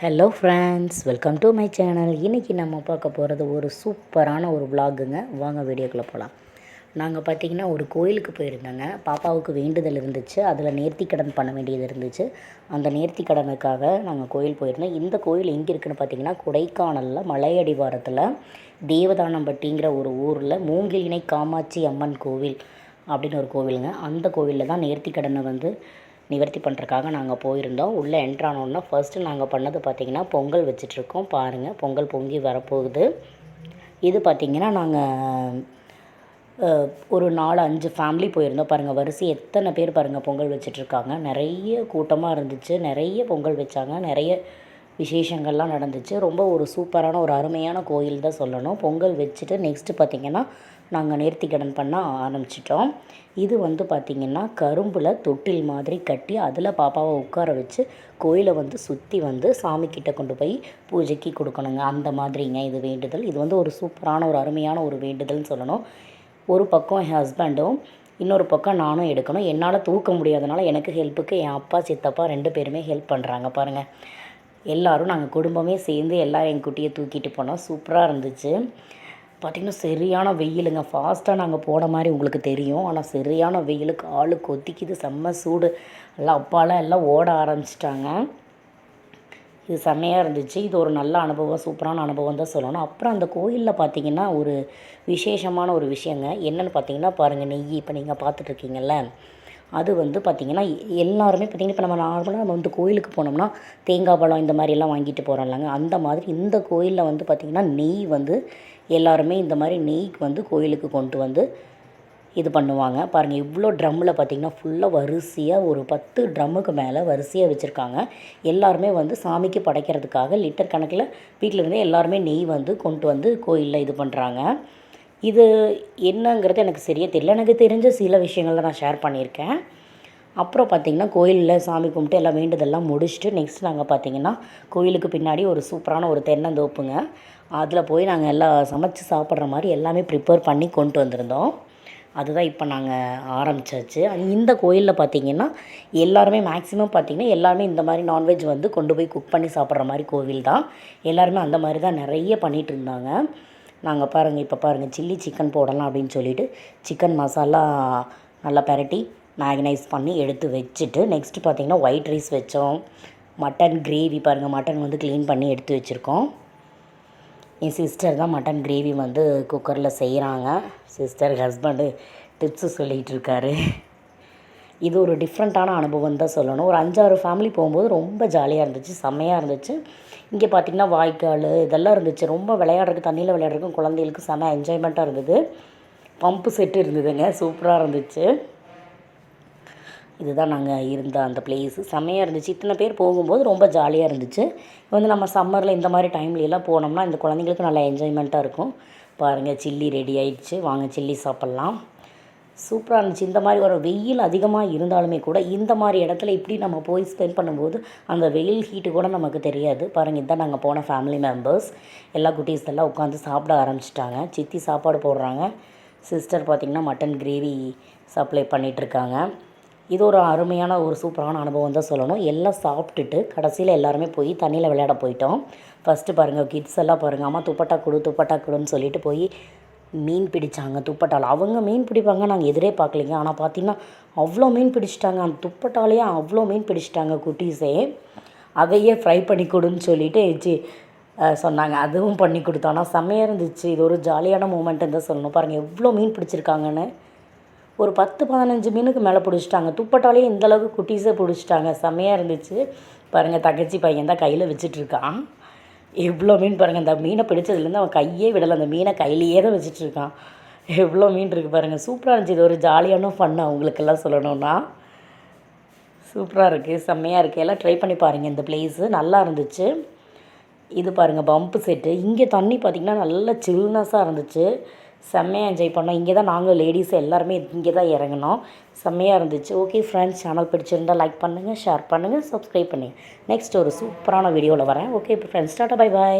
Hello friends welcome to my channel இன்றைக்கி நம்ம பார்க்க போகிறது ஒரு சூப்பரான ஒரு vlogங்க. வாங்க வீடியோக்குள்ளே போகலாம் நாங்கள் பார்த்தீங்கன்னா ஒரு கோயிலுக்கு போயிருந்தோங்க. பாப்பாவுக்கு வேண்டுதல் இருந்துச்சு. அதில் நேர்த்திக்கடன் பண்ண வேண்டியது இருந்துச்சு. அந்த நேர்த்திக்கடனுக்காக நாங்கள் கோயில் போயிருந்தோம். இந்த கோயில் எங்கே இருக்குதுன்னு பார்த்தீங்கன்னா கொடைக்கானலில் மலையடிவாரத்தில் தேவதானம்பட்டிங்கிற ஒரு ஊரில் மூங்கிலினை காமாட்சி அம்மன் கோவில் அப்படின்னு ஒரு கோவிலுங்க. அந்த கோவிலில் தான் நேர்த்திக்கடனை வந்து நிவர்த்தி பண்ணுறக்காக நாங்கள் போயிருந்தோம். உள்ளே என்ட்ரானோன்னா ஃபர்ஸ்ட்டு நாங்கள் பண்ணது பார்த்திங்கன்னா பொங்கல் வச்சிட்ருக்கோம் பாருங்கள் பொங்கல் பொங்கி வரப்போகுது. இது பார்த்திங்கன்னா நாங்கள் ஒரு நாலு அஞ்சு ஃபேமிலி போயிருந்தோம். பாருங்கள் வரிசை எத்தனை பேர் பாருங்கள் பொங்கல் வச்சிட்ருக்காங்க நிறைய கூட்டமாக இருந்துச்சு. நிறைய பொங்கல் வச்சாங்க. நிறைய விசேஷங்கள்லாம் நடந்துச்சு. ரொம்ப ஒரு சூப்பரான ஒரு அருமையான கோயில் தான் சொல்லணும். பொங்கல் வச்சுட்டு நெக்ஸ்ட்டு பார்த்திங்கன்னா நாங்கள் நேர்த்திக்கடன் பண்ண ஆரம்பிச்சிட்டோம். இது வந்து பார்த்திங்கன்னா கரும்பில் தொட்டில் மாதிரி கட்டி அதில் பாப்பாவை உட்கார வச்சு கோயிலை வந்து சுற்றி வந்து சாமிக்கிட்ட கொண்டு போய் பூஜைக்கு கொடுக்கணுங்க. அந்த மாதிரிங்க இது வேண்டுதல். இது வந்து ஒரு சூப்பரான ஒரு அருமையான ஒரு வேண்டுதல்னு சொல்லணும். ஒரு பக்கம் என் ஹஸ்பண்டும் இன்னொரு பக்கம் நானும் எடுக்கணும். என்னால் தூக்க முடியாதனால எனக்கு ஹெல்ப்புக்கு என் அப்பா சித்தப்பா ரெண்டு பேருமே ஹெல்ப் பண்ணுறாங்க பாருங்கள் எல்லோரும் நாங்கள் குடும்பமே சேர்ந்து எல்லோரும் என் குட்டியை தூக்கிட்டு போனோம். சூப்பராக இருந்துச்சு. பார்த்திங்கன்னா சரியான வெயிலுங்க. ஃபாஸ்ட்டாக நாங்கள் போன மாதிரி உங்களுக்கு தெரியும். ஆனால் சரியான வெயிலுக்கு ஆளு கொத்திக்குது செம்ம சூடு. எல்லாம் அப்பாலாம் எல்லாம் ஓட ஆரம்பிச்சிட்டாங்க. இது செம்மையாக இருந்துச்சு. இது ஒரு நல்ல அனுபவம் சூப்பரான அனுபவம் தான் சொல்லணும். அப்புறம் அந்த கோயிலில் பார்த்தீங்கன்னா ஒரு விசேஷமான ஒரு விஷயங்க. என்னென்னு பார்த்தீங்கன்னா பாருங்கள் நெய். இப்போ நீங்கள் பார்த்துட்ருக்கீங்கல்ல அது வந்து பார்த்திங்கன்னா எல்லாருமே பார்த்திங்கன்னா இப்போ நம்ம நார்மலாக நம்ம வந்து கோயிலுக்கு போனோம்னா தேங்காய் பழம் இந்த மாதிரிலாம் வாங்கிட்டு போகிறோம் இல்லைங்க அந்த மாதிரி இந்த கோயிலில் வந்து பார்த்திங்கன்னா நெய் வந்து எல்லாருமே இந்த மாதிரி நெய்க்கு வந்து கோயிலுக்கு கொண்டு வந்து இது பண்ணுவாங்க. பாருங்கள் இவ்வளோ ட்ரம்மில் பார்த்திங்கன்னா ஃபுல்லாக வரிசையாக ஒரு பத்து ட்ரம்முக்கு மேலே வரிசையாக வச்சுருக்காங்க. எல்லாருமே வந்து சாமிக்கு படைக்கிறதுக்காக லிட்டர் கணக்கில் வீட்டில் இருந்தே எல்லாருமே நெய் வந்து கொண்டு வந்து கோயிலில் இது பண்ணுறாங்க இது என்னங்கிறது எனக்கு சரியாக தெரியல. எனக்கு தெரிஞ்ச சில விஷயங்களை நான் ஷேர் பண்ணியிருக்கேன். அப்புறம் பார்த்திங்கன்னா கோயிலில் சாமி கும்பிட்டு எல்லாம் வேண்டுதெல்லாம் முடிச்சுட்டு நெக்ஸ்ட் நாங்கள் பார்த்திங்கன்னா கோயிலுக்கு பின்னாடி ஒரு சூப்பரான ஒரு தென்னந்தோப்புங்க. அதில் போய் நாங்கள் எல்லாம் சமைச்சு சாப்பிட்ற மாதிரி எல்லாமே ப்ரிப்பேர் பண்ணி கொண்டு வந்திருந்தோம். அதுதான் இப்போ நாங்கள் ஆரம்பிச்சாச்சு. இந்த கோயிலில் பார்த்திங்கன்னா எல்லாருமே மேக்ஸிமம் பார்த்திங்கன்னா எல்லாருமே இந்த மாதிரி நான்வெஜ் வந்து கொண்டு போய் குக் பண்ணி சாப்பிட்ற மாதிரி கோவில் தான் எல்லாருமே அந்த மாதிரி தான் நிறைய பண்ணிகிட்டு இருந்தாங்க. நாங்கள் பாருங்கள் இப்போ பாருங்கள் சில்லி சிக்கன் போடலாம் அப்படின்னு சொல்லிட்டு சிக்கன் மசாலா நல்லா பரட்டி மேக்னைஸ் பண்ணி எடுத்து வச்சுட்டு நெக்ஸ்ட்டு பார்த்திங்கன்னா ஒயிட் ரைஸ் வச்சோம். மட்டன் கிரேவி பாருங்கள் மட்டன் வந்து க்ளீன் பண்ணி எடுத்து வச்சுருக்கோம். என் சிஸ்டர் தான் மட்டன் கிரேவி வந்து குக்கரில் செய்கிறாங்க சிஸ்டர் ஹஸ்பண்டு டிப்ஸு சொல்லிகிட்டு இருக்காரு. இது ஒரு டிஃப்ரெண்ட்டான அனுபவம் தான் சொல்லணும். ஒரு அஞ்சாறு ஃபேமிலி போகும்போது ரொம்ப ஜாலியாக இருந்துச்சு செம்மையாக இருந்துச்சு. இங்கே பார்த்திங்கன்னா வாய்க்கால் இதெல்லாம் இருந்துச்சு. ரொம்ப விளையாடுறதுக்கு தண்ணியில் விளையாடுறதுக்கும் குழந்தைகளுக்கு செம்ம என்ஜாய்மெண்ட்டாக இருந்தது. பம்பு செட்டு இருந்ததுங்க. சூப்பராக இருந்துச்சு. இதுதான் நாங்கள் இருந்த அந்த பிளேஸு செம்மையாக இருந்துச்சு. இத்தனை பேர் போகும்போது ரொம்ப ஜாலியாக இருந்துச்சு. வந்து நம்ம சம்மரில் இந்த மாதிரி டைம்லலாம் போனோம்னா இந்த குழந்தைங்களுக்கு நல்லா என்ஜாய்மெண்ட்டாக இருக்கும். பாருங்கள் சில்லி ரெடி ஆயிடுச்சு. வாங்க சில்லி சாப்பிட்லாம். சூப்பராக இருந்துச்சு. இந்த மாதிரி ஒரு வெயில் அதிகமாக இருந்தாலுமே கூட இந்த மாதிரி இடத்துல இப்படி நம்ம போய் ஸ்பெண்ட் பண்ணும்போது அந்த வெயில் ஹீட்டு கூட நமக்கு தெரியாது. பாருங்கள் இதுதான் நாங்கள் போன ஃபேமிலி மெம்பர்ஸ் எல்லா குட்டீஸ் எல்லாம் உட்காந்து சாப்பிட ஆரம்பிச்சிட்டாங்க. சித்தி சாப்பாடு போடுறாங்க. சிஸ்டர் பார்த்திங்கன்னா மட்டன் கிரேவி சப்ளை பண்ணிகிட்ருக்காங்க இது ஒரு அருமையான ஒரு சூப்பரான அனுபவம் தான் சொல்லணும். எல்லாம் சாப்பிட்டுட்டு கடைசியில் எல்லாருமே போய் தண்ணியில் விளையாட போயிட்டோம். ஃபஸ்ட்டு பாருங்கள் கிட்ஸ் எல்லாம் பாருங்கள் அம்மா துப்பட்டா கொடு துப்பட்டா கொடுன்னு சொல்லிட்டு போய் மீன் பிடிச்சாங்க துப்பட்டால் அவங்க மீன் பிடிப்பாங்க நாங்கள் எதிரே பார்க்கலீங்க. ஆனால் பார்த்தீங்கன்னா அவ்வளோ மீன் பிடிச்சிட்டாங்க. அந்த துப்பட்டாலேயே அவ்வளோ மீன் பிடிச்சிட்டாங்க குட்டீஸே. அதையே ஃப்ரை பண்ணி கொடுன்னு சொல்லிட்டு ஏச்சி சொன்னாங்க. அதுவும் பண்ணி கொடுத்தோம் ஆனால் செம்மையாக இருந்துச்சு. இது ஒரு ஜாலியான மூமெண்ட்டுன்னு தான் சொல்லணும். பாருங்கள் எவ்வளோ மீன் பிடிச்சிருக்காங்கன்னு. ஒரு பத்து பதினஞ்சு மீனுக்கு மேலே பிடிச்சிட்டாங்க. துப்பட்டாலேயே இந்தளவுக்கு குட்டீஸே பிடிச்சிட்டாங்க. செம்மையாக இருந்துச்சு. பாருங்கள் தங்கச்சி பையன் தான் கையில் வச்சிட்ருக்கான் எவ்வளோ மீன் பாருங்கள் அந்த மீனை பிடிச்சதுலேருந்து அவன் கையே விடலை. அந்த மீனை கையிலேயே தான் வச்சிட்ருக்கான். எவ்வளோ மீன் இருக்குது பாருங்கள் சூப்பராக இருந்துச்சு. இது ஒரு ஜாலியான ஃபன் அவங்களுக்கெல்லாம் சொல்லணும்னா. சூப்பராக இருக்குது செம்மையாக இருக்குது எல்லாம் ட்ரை பண்ணி பாருங்கள் இந்த பிளேஸு நல்லா இருந்துச்சு. இது பாருங்கள் பம்ப் செட்டு இங்கே தண்ணி பார்த்திங்கன்னா நல்லா சில்னஸாக இருந்துச்சு. செம்மையாக என்ஜாய் பண்ணோம். இங்கே தான் நாங்கள் லேடிஸ் எல்லாருமே இங்கே தான் இறங்கினோம். செம்மையாக இருந்துச்சு. ஓகே ஃப்ரெண்ட்ஸ் சேனல் பிடிச்சிருந்தால் லைக் பண்ணுங்கள் ஷேர் பண்ணுங்கள் சப்ஸ்கிரைப் பண்ணுங்கள் நெக்ஸ்ட் ஒரு சூப்பரான வீடியோவில் வரேன். ஓகே இப்போ ஃப்ரெண்ட்ஸ் டாட்டா பை பாய்